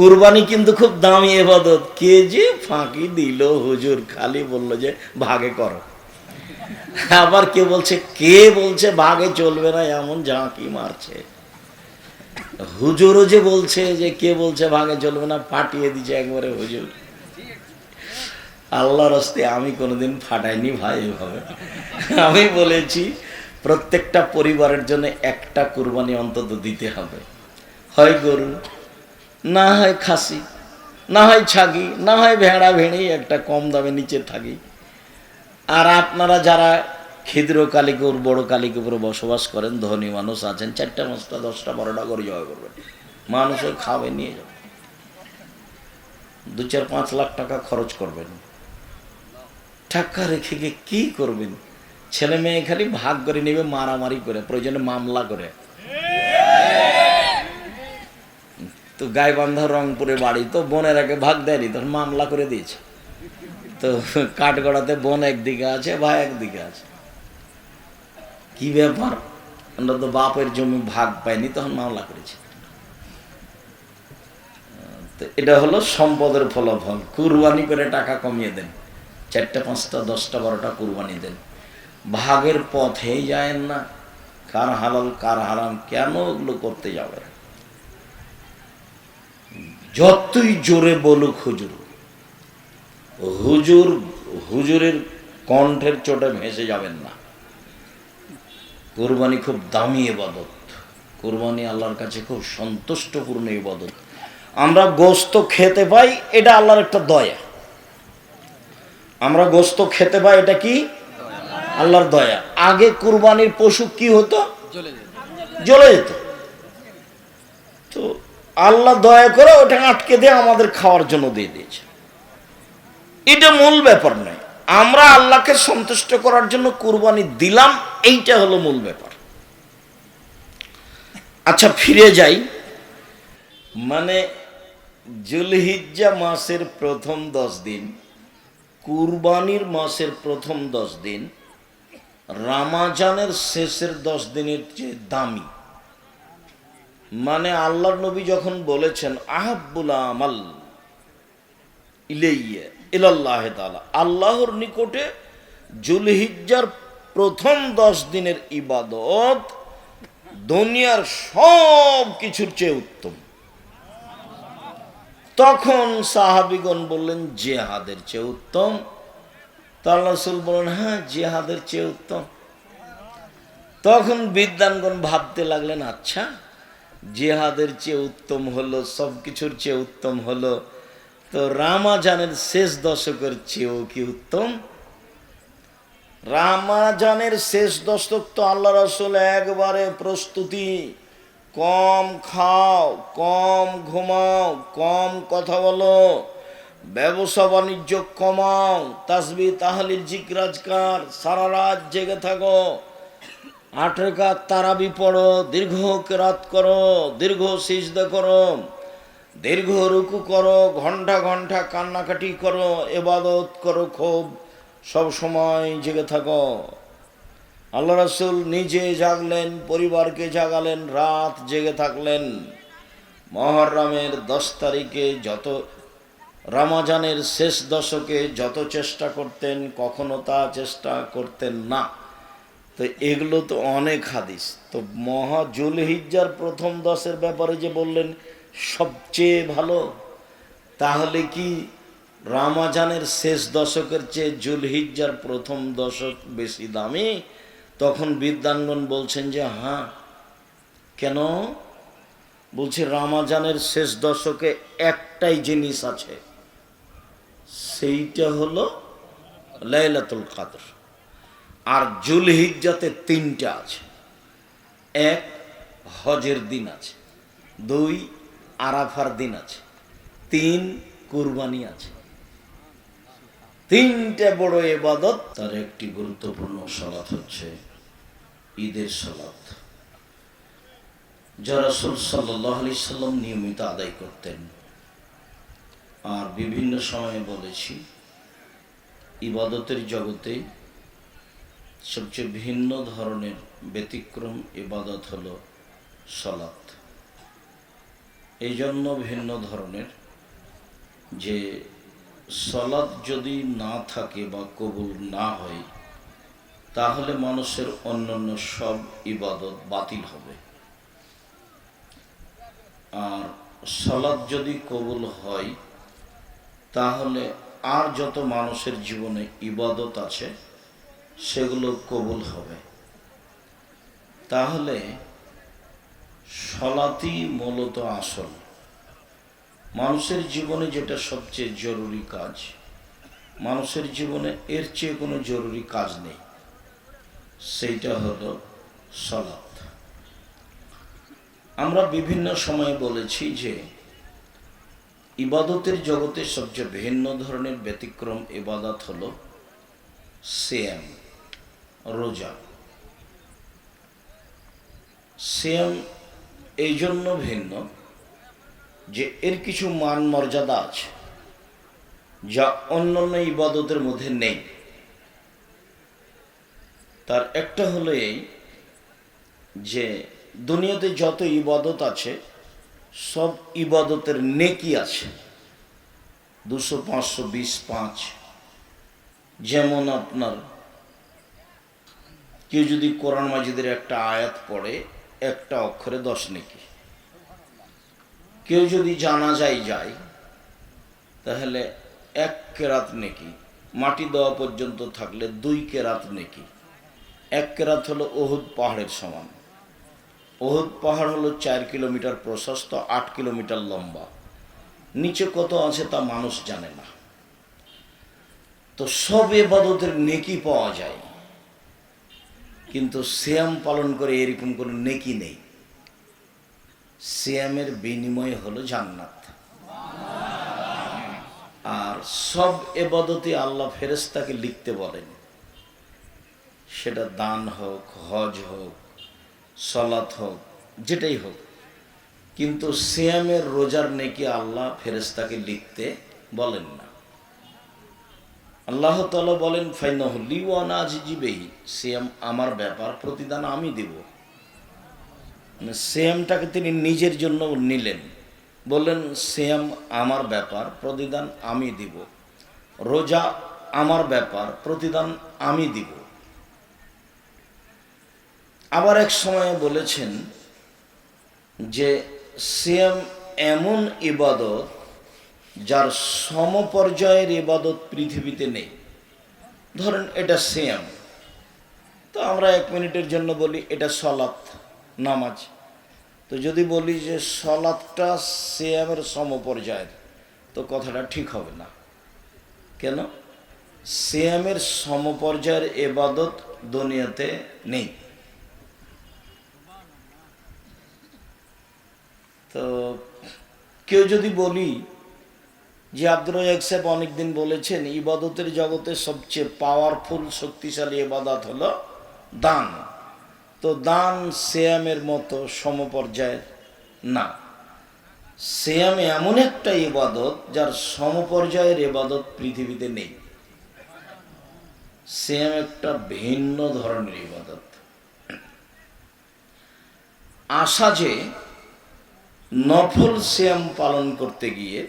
কুরবানি কিন্তু খুব দামি এবাদত। কে যে ফাঁকি দিল? হুজুর খালি বলল যে, ভাগে করো। আবার কে বলছে কে বলছে ভাগে চলবে না? এমন ঝাঁকি মারছে। হুজুরও যে বলছে যে, কে বলছে ভাগে চলবে না? ফাটিয়ে দিচ্ছে একবারে হুজুর। আল্লাহর হস্তে আমি কোনোদিন ফাটাইনি ভাই এভাবে। আমি বলেছি, প্রত্যেকটা পরিবারের জন্য একটা কুরবানি অন্তত দিতে হবে। হয় গরু। না হয় খাসি, না হয় ছাগি, না হয় ভেড়া ভেড়ি, একটা কম দামে নিচে থাকি। আর আপনারা যারা ক্ষুদ্র কালিকুর, বড় কালিকুপুরে বসবাস করেন, ধনী মানুষ আছেন, চারটা পাঁচটা দশটা, বারোটা করে জয় করবেন। মানুষের খাবে, নিয়ে যাবে। দু চার পাঁচ লাখ টাকা খরচ করবেন। টাকা রেখে গিয়ে কি করবেন? ছেলে মেয়ে খালি ভাগ করে নেবে, মারামারি করে, প্রয়োজনে মামলা করে। তো গাইবান্ধা রংপুরে বাড়ি, তো বোনের আগে ভাগ দেয়নি, তখন মামলা করে দিয়েছে। তো কাঠগড়াতে বোন একদিকে আছে, ভাই একদিকে আছে। কি ব্যাপার? আমরা তো বাপের জমি ভাগ পাইনি, তখন মামলা করেছে। তো এটা হলো সম্পদের ফলাফল। কুরবানি করে টাকা কমিয়ে দেন। চারটা, পাঁচটা, দশটা, বারোটা কুরবানি দেন। ভাগের পথেই যায় না, কার হালাল, কার হারাম, কেন ওগুলো করতে যাবে যতই জোরে বলুক হুজুর হুজুর হুজুরের কণ্ঠের চোটে ভেসে যাবেন না। কোরবানি খুব দামি এবাদত কোরবানি আল্লাহর কাছে খুব সন্তুষ্টপূর্ণ ইবাদত। আমরা গোস্ত খেতে পাই এটা আল্লাহর একটা দয়া। আমরা গোস্ত খেতে পাই এটা কি? আল্লাহর দয়া। আগে কুরবানির পশু কি হতো? জ্বলে যেত। তো আল্লাহ দয়া করে ওটা আটকে দিয়ে আমাদের খাওয়ার জন্য দিয়ে দিয়েছে। এটা মূল ব্যাপার নয়। আমরা আল্লাহকে সন্তুষ্ট করার জন্য কুরবানি দিলাম, এইটা হলো মূল ব্যাপার। আচ্ছা ফিরে যাই। মানে জুলহিজ্জা মাসের প্রথম দশ দিন, কুরবানির মাসের প্রথম দশ দিন, রামাজানের শেষের দশ দিনের চেয়ে দামি। মানে আল্লাহর নবী যখন বলেছেন, আহাব্বুল আমাল ইলাইয়া আল্লাহর নিকটে জুলহিজ্জার প্রথম দশ দিনের ইবাদত দুনিয়ার সব কিছুর চেয়ে উত্তম। তখন সাহাবিগণ বললেন, জেহাদের চেয়ে উত্তম তাল্লা রসুল বললেন হ্যাঁ জেহাদের চেয়ে উত্তম তখন বিদ্যানগণ ভাবতে লাগলেন আচ্ছা জেহাদের চেয়ে উত্তম হলো সব কিছুর চেয়ে উত্তম হলো। তো রামাজানের শেষ দশকের চেয়েও কি উত্তম? রামাজানের শেষ দশক তো আল্লাহ রসুল একবারে প্রস্তুতি। কম খাও, কম ঘুমাও, কম কথা বলো, ব্যবসা বাণিজ্য কমাও, তাসবি, তাহলিল জিকরাজকার সারা রাত জেগে থাকো। আট রেখাত তারাবি পড়ো দীর্ঘ কেরাত করো, দীর্ঘ সিজদা করো, দীর্ঘ রুকু করো, ঘণ্টা ঘণ্টা কান্নাকাটি করো, এবাদত করো, খুব সব সময় জেগে থাকো। আল্লাহ রসুল নিজে জাগলেন, পরিবারকে জাগালেন, রাত জেগে থাকলেন। মহরমের দশ তারিখে যত, রামাজানের শেষ দশকে যত চেষ্টা করতেন, কখনো তা চেষ্টা করতেন না। তো এগুলো তো অনেক হাদিস। তো মহা জুলহিজ্জার প্রথম দশের ব্যাপারে যে বললেন, সবচেয়ে ভালো, তাহলে কি রামাজানের শেষ দশকের চেয়ে জুলহিজ্জার প্রথম দশক বেশি দামি? তখন বিদ্যাঙ্গন বলছেন যে হ্যাঁ। কেন? বলছি, রামাজানের শেষ দশকে একটাই জিনিস আছে, সেইটা হলো লাইলাতুল কাদর। আর জুলহিজ্জাতে তিনটা আছে। এক, হজের দিন আছে। দুই, আরাফার দিন আছে। তিন, কুরবানি আছে। তিনটে বড় এবাদত তার একটি গুরুত্বপূর্ণ সলাৎ হচ্ছে ঈদের সলাৎ যা রসুল সাল্লাহ আলি সাল্লাম নিয়মিত আদায় করতেন। আর বিভিন্ন সময়ে বলেছি, ইবাদতের জগতে সবচেয়ে ভিন্ন ধরনের ব্যতিক্রম ইবাদত হলো সলাৎ এই জন্য ভিন্ন ধরনের যে সলাদ যদি না থাকে বা কবুল না হয়, তাহলে মানুষের অন্যান্য সব ইবাদত বাতিল হবে। আর সলাদ যদি কবুল হয়, তাহলে আর যত মানুষের জীবনে ইবাদত আছে সেগুলো কবুল হবে। তাহলে সলাতি মূলত আসল। মানুষের জীবনে যেটা সবচেয়ে জরুরি কাজ, মানুষের জীবনে এর চেয়ে কোনো জরুরি কাজ নেই, সেইটা হলো সলাৎ। আমরা বিভিন্ন সময় বলেছি যে ইবাদতের জগতে সবচেয়ে ভিন্ন ধরনের ব্যতিক্রম ইবাদত হলো সেম রোজা। সেম এই জন্য ভিন্ন যে এর কিছু মান মর্যাদা আছে, যা অন্যান্য ইবাদতের মধ্যে নেই। তার একটা হলো এই যে দুনিয়াতে যত ইবাদত আছে, সব ইবাদতের নেকি আছে। দুশো, পাঁচশো, বিশ, পাঁচ। যেমন আপনার কেউ যদি কোরআন মাজিদের একটা আয়াত পড়ে, একটা অক্ষরে দশ নেকি। কেউ যদি জানা যায় যায়, তাহলে এক কেরাত নেকি। মাটি দেওয়া পর্যন্ত থাকলে দুই কেরাত নেকি। এক কেরাত হলো ওহুদ পাহাড়ের সমান। ওহুদ পাহাড় হলো চার কিলোমিটার প্রশস্ত, আট কিলোমিটার লম্বা। নিচে কত আছে তা মানুষ জানে না। তো সব এবাদতের নেকি পাওয়া যায়। কিন্তু শ্যাম পালন করে এরকম কোনো নেকি নেই। শ্যামের বিনিময় হলো জান্নাত। আর সব এবাদতে আল্লাহ ফেরেস্তাকে লিখতে বলেন। সেটা দান হোক, হজ হোক সলাৎ হোক, যেটাই হোক। কিন্তু শ্যামের রোজার নেকি আল্লাহ ফেরেস্তাকে লিখতে বলেন না। আল্লাহ তালা বলেন ফাইনাহলি ওয়ানাজ জিবেই শ্যাম আমার ব্যাপার প্রতিদান আমি দেব। মানে শ্যামটাকে তিনি নিজের জন্য নিলেন। বললেন শ্যাম আমার ব্যাপার প্রতিদান আমি দিব। রোজা আমার ব্যাপার প্রতিদান আমি দিব। আবার এক সময় বলেছেন যে শ্যাম এমন ইবাদত যার সমপর্যায়ের ইবাদত পৃথিবীতে নেই। ধরেন, এটা শ্যাম তো আমরা এক মিনিটের জন্য বলি, এটা সলাৎ, নামাজ। তো যদি বলি যে সলাৎটা শ্যামের সমপর্যায়ের, তো কথাটা ঠিক হবে না। কেন? শ্যামের সমপর্যায়ের এবাদত দুনিয়াতে নেই। তো কেউ যদি বলি যে আব্দুল রাজাক সাহেব অনেকদিন বলেছেন, ইবাদতের জগতে সবচেয়ে পাওয়ারফুল শক্তিশালী ইবাদত হলো দান। তো দান শ্যামের মতো সমপর্যায়ের না। শ্যাম এমন একটা ইবাদত যার সমপর্যায়ের ইবাদত পৃথিবীতে নেই। শ্যাম একটা ভিন্ন ধরনের ইবাদত। আশা যে নফল শ্যাম পালন করতে গিয়ে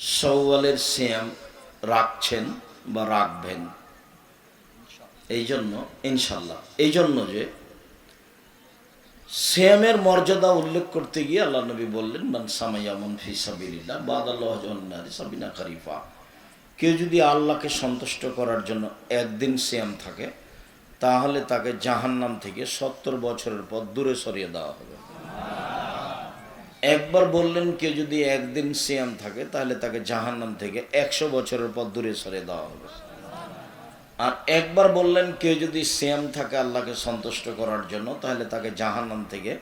সৌওয়ালের শ্যাম রাখছেন বা রাখবেন। এই জন্য ইনশাল্লাহ এই জন্য যে শ্যামের মর্যাদা উল্লেখ করতে গিয়ে আল্লাহ নবী বললেন, মান সামাইয়ামন ফি সাবিল্লাহ বাদ আল্লাহ সাবিনা খারিফা। কেউ যদি আল্লাহকে সন্তুষ্ট করার জন্য একদিন শ্যাম থাকে, তাহলে তাকে জাহান্নাম থেকে সত্তর বছরের পর দূরে সরিয়ে দেওয়া হবে। একবার বললেন কেউ যদি একদিন সিয়াম থাকে, তাহলে তাকে জাহান্নাম থেকে একশো বছরের পর দূরে সরে দেওয়া হবে। আর একবার বললেন কেউ যদি সিয়াম থাকে আল্লাহকে সন্তুষ্ট করার জন্য, তাহলে তাকে জাহান্নাম থেকে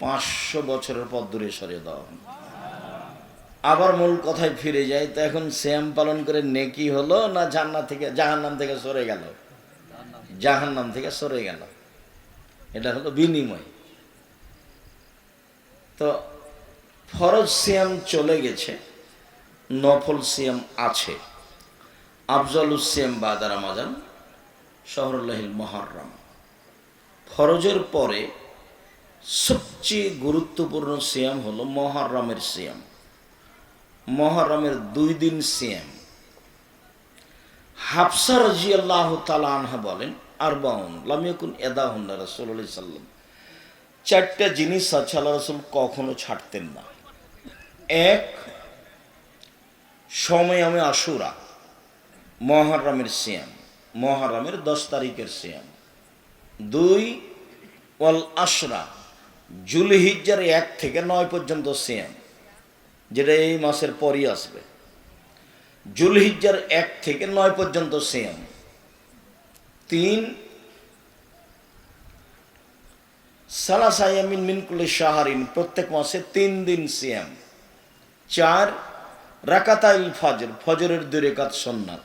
পাঁচশো বছরের পর দূরে সরে দেওয়া হবে। আবার মূল কথায় ফিরে যায়, তো এখন শ্যাম পালন করে নেকি হলো না জান্নাত থেকে জাহান্নাম থেকে সরে গেল? জাহান্নাম থেকে সরে গেল। এটা হলো বিনিময়। তো ফরজ সিয়াম চলে গেছে, নফল সিয়াম আছে। আফজল সিয়াম বাদা রামাজান, শহরুল্লাহিল মহরম। ফরজের পরে সবচেয়ে গুরুত্বপূর্ণ সিয়াম হলো মহারামের সিয়াম। মহারামের দুই দিন সিয়াম। হাফসা রাজি আল্লাহ তালা আনহা বলেন আর বাউন লামিয়াকুন এদা হন্না রসুল্লাহ সাল্লাম চারটা জিনিস আছে, আল্লাহ রসুল কখনো ছাড়তেন না। এক সময় আমি আশুরা, মহারামের সিয়াম, মহারামের দশ তারিখের সিয়াম। দুই, ওয়াল আশরা, জুলহিজ্জার এক থেকে নয় পর্যন্ত সিয়াম, যেটা এই মাসের পরই আসবে। জুলহিজ্জার এক থেকে নয় পর্যন্ত সিয়াম। তিন, সালাসায়ামিন মিনকুলে সাহারিন প্রত্যেক মাসে তিন দিন সিয়াম। চার রাকাতাইল ফজর, ফজরের দুই রেখাত সন্ন্যাত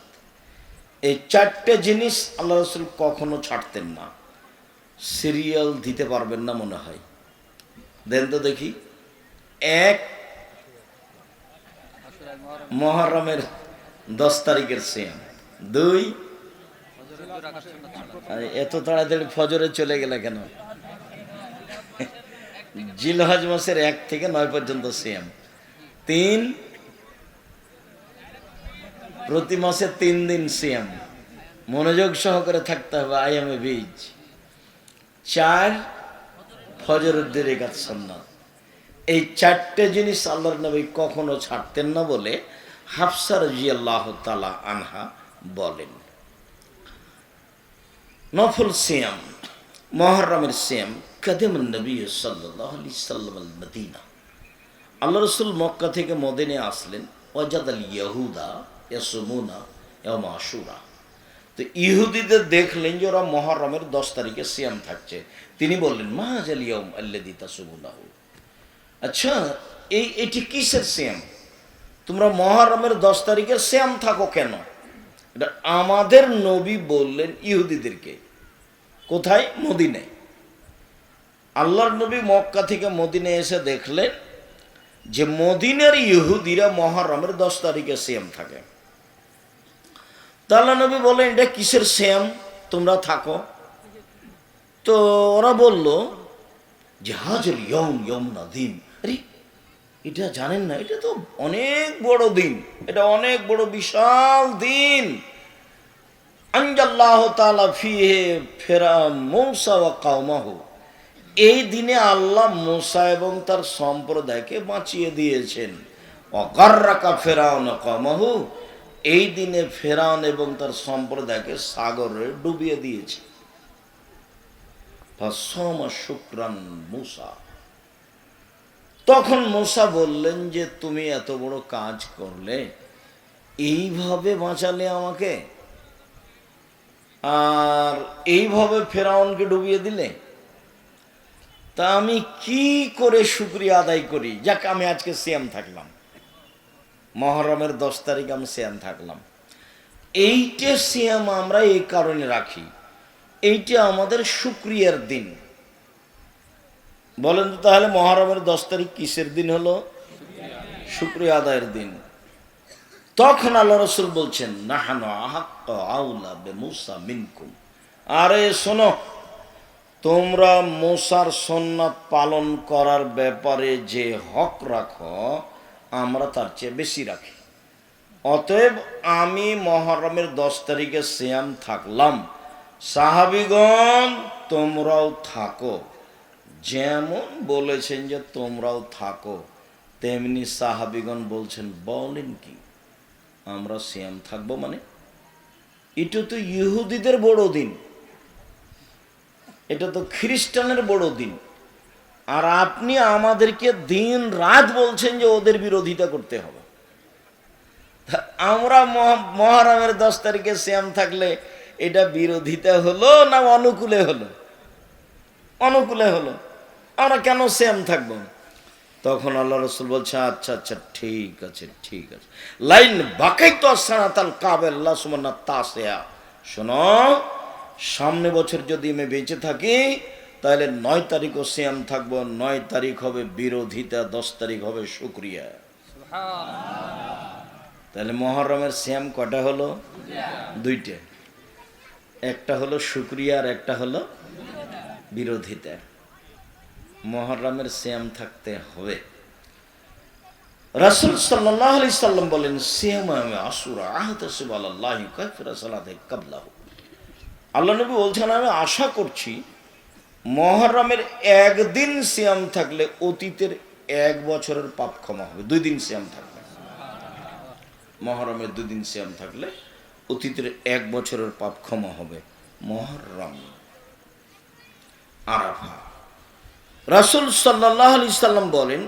এই চারটে জিনিস আল্লাহ রসুল কখনো ছাড়তেন না। সিরিয়াল দিতে পারবেন না মনে হয়। দেন তো দেখি। এক মহরমের দশ তারিখের সিয়াম। দুই এত তাড়াতাড়ি ফজরে চলে গেলে কেন? জিলহজ মাসের এক থেকে নয় পর্যন্ত সিয়াম। তিন। প্রতি মাসে তিন দিন সিয়াম। মনোযোগ সহকারে থাকতে হবে আই এম এ বীজ চার দেরে গাছ সন্ন্যাত এই চারটে জিনিস আল্লাহর নবী কখনো ছাড়তেন না বলে হাফসার জি আল্লাহ তালা আনহা বলেন। নফল সিয়াম, মহরমের সিয়াম কাদেম নবী সাল্লাহ সাল্লাম মদিনা আল্লাহ রসুল মক্কা থেকে মদিনে আসলেন ওয়াজাদ আল ইয়াহুদা ইয়াসুমুনা এবং আশুরা। তো ইহুদিদের দেখলেন যে ওরা মহরমের দশ তারিখে সিয়াম থাকছে। তিনি বললেন মাহাজ আল ইয়ম আল্লাদি তাসুমুল্লাহ আচ্ছা এই এটি কিসের সিয়াম? তোমরা মহরমের দশ তারিখে শ্যাম থাকো কেন? এটা আমাদের নবী বললেন ইহুদিদেরকে। কোথায়? মদিনে আল্লাহর নবী মক্কা থেকে মদিনে এসে দেখলেন যে মদিনের ইহুদিরা মহরমের দশ তারিখে শ্যাম থাকে। তাল্লা নবী বলেন, এটা কিসের শ্যাম তোমরা থাকো। তো ওরা বলল, যে হাজল ইয়ম ইয়ম নাদিম আরে, এটা জানেন না? এটা তো অনেক বড় দিন। এটা অনেক বড় বিশাল দিন। আঞ্জাল্লাহ তালা ফিহে ফেরা মৌসা ওয়া কাউমাহ এই দিনে আল্লাহ মোসা এবং তার সম্প্রদায়কে বাঁচিয়ে দিয়েছেন। অকার্রাকা ফেরাউন কামাহু, এই দিনে ফেরাউন এবং তার সম্প্রদায়কে সাগরে ডুবিয়ে দিয়েছে। তখন মোসা বললেন যে, তুমি এত বড় কাজ করলে, এইভাবে বাঁচালে আমাকে? আর এইভাবে ফেরাউনকে ডুবিয়ে দিলে? তা আমি কি করে শুক্রিয়া আদায় করি? যাক, আমি আজকে সিয়াম থাকলাম। মহরমের দশ তারিখ আমি সিয়াম থাকলাম। এইটা সিয়াম আমরা এই কারণে রাখি, এইটা আমাদের শুক্রিয়ার দিন। বলেন তো তাহলে মহরমের দশ তারিখ কিসের দিন হলো? শুক্রিয়া আদায়ের দিন। তখন আল্লাহ রসুল বলছেন, নাহানো আহাক্ক আউলা বে মুসা মিনকুম। আরে শোনো তোমরা মোসার সন্ন্যাত পালন করার ব্যাপারে যে হক রাখো, আমরা তার চেয়ে বেশি রাখি। অতএব আমি মহরমের দশ তারিখে শ্যাম থাকলাম। সাহাবিগণ, তোমরাও থাকো। যেমন বলেছেন যে তোমরাও থাকো, তেমনি সাহাবিগণ বলছেন, বলেন কি? আমরা শ্যাম থাকব মানে? এটা তো ইহুদিদের বড় দিন এটা তো খ্রিস্টানের বড় দিন। আর আপনি আমাদেরকে দিন রাত বলছেন যে ওদের বিরোধিতা করতে হবে। আমরা মহা- মহারামের দশ তারিখে শ্যাম থাকলে এটা বিরোধিতা হলো না অনুকূলে হলো? অনুকূলে হলো। আমরা কেন শ্যাম থাকব? তখন আল্লাহ রসুল বলছে আচ্ছা আচ্ছা ঠিক আছে ঠিক আছে। লাইন বাকাই তো সানাতান কাবেল্লা সুমান্না তাসেয়া শোনো সামনে বছর যদি আমি বেঁচে থাকি তাহলে নয় তারিখও শ্যাম থাকব নয় তারিখ হবে বিরোধিতা দশ তারিখ হবে শুক্রিয়া। তাহলে মহরমের শ্যাম কটা হলো? দুইটা। একটা হলো শুক্রিয়া আর একটা হলো বিরোধিতা। মহরমের শ্যাম থাকতে হবে। রাসুল সাল্লাহ আলি সাল্লাম বলেন শ্যাম আমি আসুর আহত সালাতে কাবলাহ। আল্লাহ নবী বলছেন, আমি আশা করছি মহরমের একদিন শ্যাম থাকলে অতীতের এক বছরের পাপ ক্ষমা হবে। দুই দিন শ্যাম থাকবে। মহরমের দুই দিন শ্যাম থাকলে অতীতের এক বছরের পাপ ক্ষমা হবে। মহরম। আরাফা। রাসুল সাল্লাহ আলি সাল্লাম বলেন